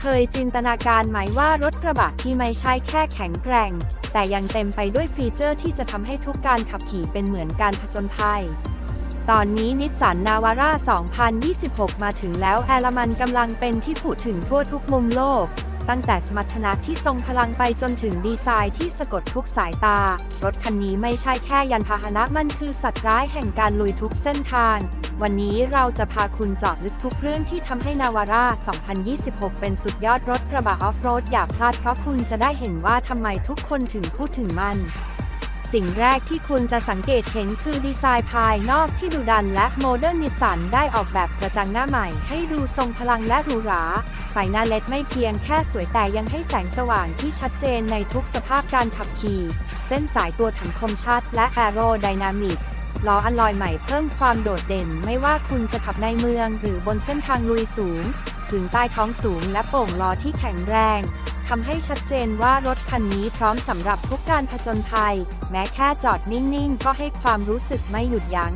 เคยจินตนาการไหมว่ารถกระบะที่ไม่ใช่แค่แข็งแกร่ง แต่ยังเต็มไปด้วยฟีเจอร์ที่จะทำให้ทุกการขับขี่เป็นเหมือนการผจญภัย ตอนนี้นิสสันนาวาร่า 2026 มาถึงแล้วแอลมันกำลังเป็นที่พูดถึงทั่วทุกมุมโลก ตั้งแต่สมรรถนะที่ทรงพลังไปจนถึงดีไซน์ที่สะกดทุกสายตา รถคันนี้ไม่ใช่แค่ยันพาหนะมันคือสัตว์ร้ายแห่งการลุยทุกเส้นทาง วันนี้เราจะพาคุณเจาะลึกทุกเรื่องที่ทำให้นาวาร่า 2026 เป็นสุดยอดรถกระบะออฟโรดอย่าพลาดเพราะคุณจะได้เห็นว่าทำไมทุกคนถึงพูดถึงมัน สิ่งแรกที่คุณจะสังเกตเห็นคือดีไซน์ภายนอกที่ดุดันและโมเดิร์นนิสสันได้ออกแบบกระจังหน้าใหม่ ให้ดูทรงพลังและหรูหรา ไฟหน้าเล็ดไม่เพียงแค่สวยแต่ยังให้แสงสว่างที่ชัดเจนในทุกสภาพการขับขี่ เส้นสายตัวถังคมชัดและแอโรไดนามิกล้ออัลลอยใหม่เพิ่มความโดดเด่น ไม่ว่าคุณจะขับในเมืองหรือบนเส้นทางลุยสูง ถึงใต้ท้องสูงและโป่งล้อที่แข็งแรง ทำให้ชัดเจนว่ารถคันนี้พร้อมสำหรับทุกการผจญภัย แม้แค่จอดนิ่ง ๆ ก็ให้ความรู้สึกไม่หยุดยัง้ง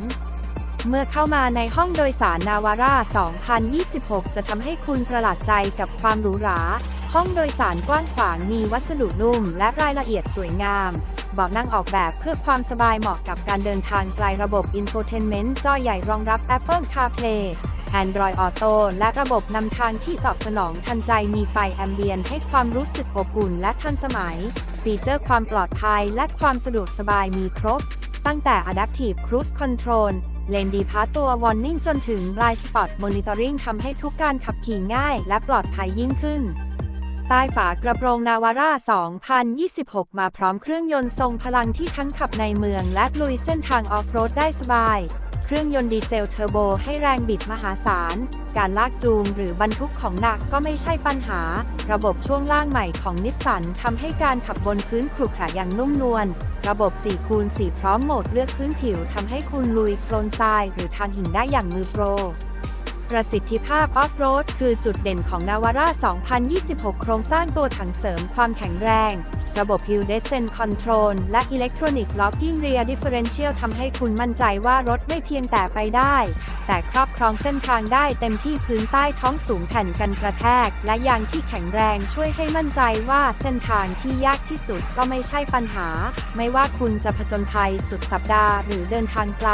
เมื่อเข้ามาในห้องโดยสารนาวาร่า 2026 จะทำให้คุณประหลาดใจกับความหรูหรา ห้องโดยสารกว้างขวางมีวัสดุนุ่ม และรายละเอียดสวยงามเบาะนั่งออกแบบเพื่อความสบายเหมาะกับการเดินทางไกลระบบ Infotainment จอใหญ่รองรับ Apple CarPlay Android Auto และระบบนำทางที่ตอบสนองทันใจมีไฟแอมเบียนให้ความรู้สึกอบอุ่นและทันสมัย ฟีเจอร์ความปลอดภัยและความสะดวกสบายมีครบ ตั้งแต่ Adaptive Cruise Control เลนดีพาตัว Warning จนถึง Blind Spot Monitoring ทำให้ทุกการขับขี่ง่ายและปลอดภัยยิ่งขึ้น ใต้ฝากระโปรงนาวาร่า 2026 มาพร้อมเครื่องยนต์ทรงพลังที่ทั้งขับในเมืองและลุยเส้นทางออฟโรดได้สบาย เครื่องยนต์ดีเซลเทอร์โบให้แรงบิดมหาศาล การลากจูงหรือบรรทุกของหนักก็ไม่ใช่ปัญหา ระบบช่วงล่างใหม่ของนิสสันทำให้การขับบนพื้นขรุขระอย่างนุ่มนวล ระบบ 4 คูณ 4 พร้อมโหมดเลือกพื้นผิวทำให้คุณลุยโคลนทรายหรือทางหินได้อย่างมือโปรประสิทธิภาพออฟโรดคือจุดเด่นของนาวาร่า 2026 โครงสร้างตัวถังเสริมความแข็งแรง ระบบ Hill Descent Control และ Electronic Locking Rear Differential ทำให้คุณมั่นใจว่ารถไม่เพียงแต่ไปได้ แต่ครอบครองเส้นทางได้เต็มที่พื้นใต้ท้องสูงแผ่นกันกระแทก และยางที่แข็งแรงช่วยให้มั่นใจว่าเส้นทางที่ยากที่สุดก็ไม่ใช่ปัญหา ไม่ว่าคุณจะผจญภัยสุดสัปดาห์หรือเดินทางไกล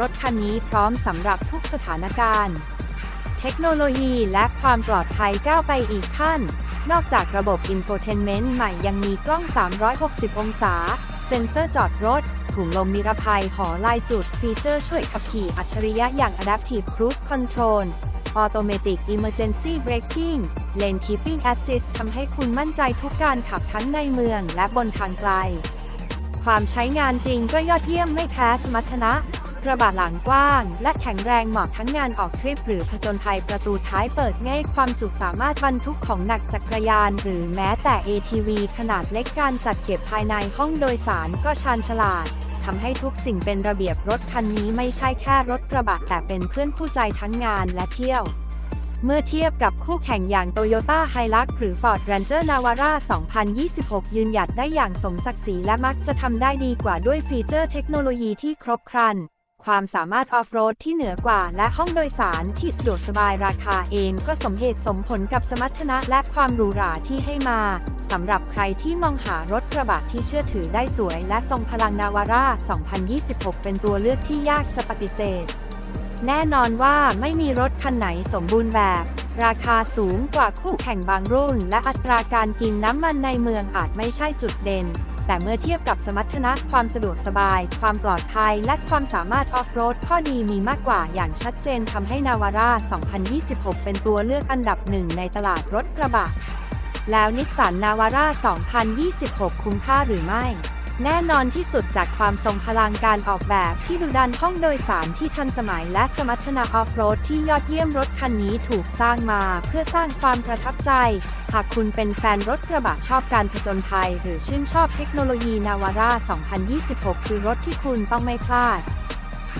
รถคันนี้พร้อมสำหรับทุกสถานการณ์ เทคโนโลยีและความปลอดภัยก้าวไปอีกขั้น นอกจากระบบ Infotainment ใหม่ยังมีกล้อง 360 องศา เซ็นเซอร์จอดรถ ถุงลมนิรภัย หอลายจุด ฟีเจอร์ช่วยขับขี่อัจฉริยะอย่าง Adaptive Cruise Control Automatic Emergency Braking Lane Keeping Assist ทำให้คุณมั่นใจทุกการขับทั้งในเมืองและบนทางไกล ความใช้งานจริงก็ยอดเยี่ยมไม่แพ้สมรรถนะ กระบะหลังกว้าง และแข็งแรงเหมาะทั้งงานออกทริปหรือผจญภัยประตูท้ายเปิดง่ายความจุสามารถบรรทุกของหนักจักรยาน หรือแม้แต่ ATV ขนาดเล็กการจัดเก็บภายในห้องโดยสารก็ชาญฉลาดทำให้ทุกสิ่งเป็นระเบียบรถคันนี้ไม่ใช่แค่รถกระบะแต่เป็นเพื่อนคู่ใจทั้งงานและเที่ยวเมื่อเทียบกับคู่แข่งอย่าง Toyota Hilux หรือ Ford Ranger Navara 2026 ยืนหยัดได้อย่างสมศักดิ์ศรีและมักจะทำได้ดีกว่าด้วยฟีเจอร์เทคโนโลยีที่ครบครัน ความสามารถออฟโรดที่เหนือกว่า และห้องโดยสารที่สะดวกสบายราคาเองก็สมเหตุสมผลกับสมรรถนะและความหรูหราที่ให้มา สำหรับใครที่มองหารถกระบะที่เชื่อถือได้สวยและทรงพลังนาวาร่า 2026 เป็นตัวเลือกที่ยากจะปฏิเสธ แน่นอนว่าไม่มีรถคันไหนสมบูรณ์แบบ ราคาสูงกว่าคู่แข่งบางรุ่น และอัตราการกินน้ำมันในเมืองอาจไม่ใช่จุดเด่น แต่เมื่อเทียบกับสมรรถนะ ความสะดวกสบาย ความปลอดภัย และความสามารถออฟโรด ข้อดีมีมากกว่าอย่างชัดเจนทำให้นาวาร่า 2026 เป็นตัวเลือกอันดับหนึ่งในตลาดรถกระบะ แล้วนิสสันนาวาร่า 2026 คุ้มค่าหรือไม่ แน่นอนที่สุดจากความทรงพลังการออกแบบที่ดุดันห้องโดยสารที่ทันสมัยและสมรรถนะออฟโรดที่ยอดเยี่ยมรถคันนี้ถูกสร้างมาเพื่อสร้างความประทับใจ หากคุณเป็นแฟนรถกระบะชอบการผจญภัย หรือชื่นชอบเทคโนโลยีนาวาร่า 2026 คือรถที่คุณต้องไม่พลาด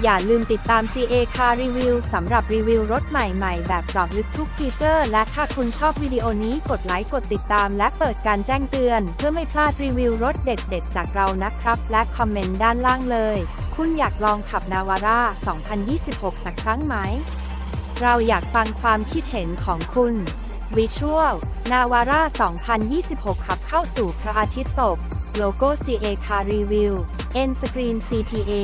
อย่าลืมติดตาม CA Car Review สำหรับรีวิวรถใหม่ๆ แบบเจอบลึกทุกฟีเจอร์ และถ้าคุณชอบวิดีโอนี้กดไลค์ กดติดตาม และเปิดการแจ้งเตือน เพื่อไม่พลาดรีวิวรถเด็ดๆ จากเรานะครับ และคอมเมนต์ด้านล่างเลย คุณอยากลองขับนาวาร่า 2026 สักครั้งไหม เราอยากฟังความคิดเห็นของคุณ Visual Navara 2026 ขับเข้าสู่พระอาทิตย์ตก โลโก้ CA Car Review N Screen CTA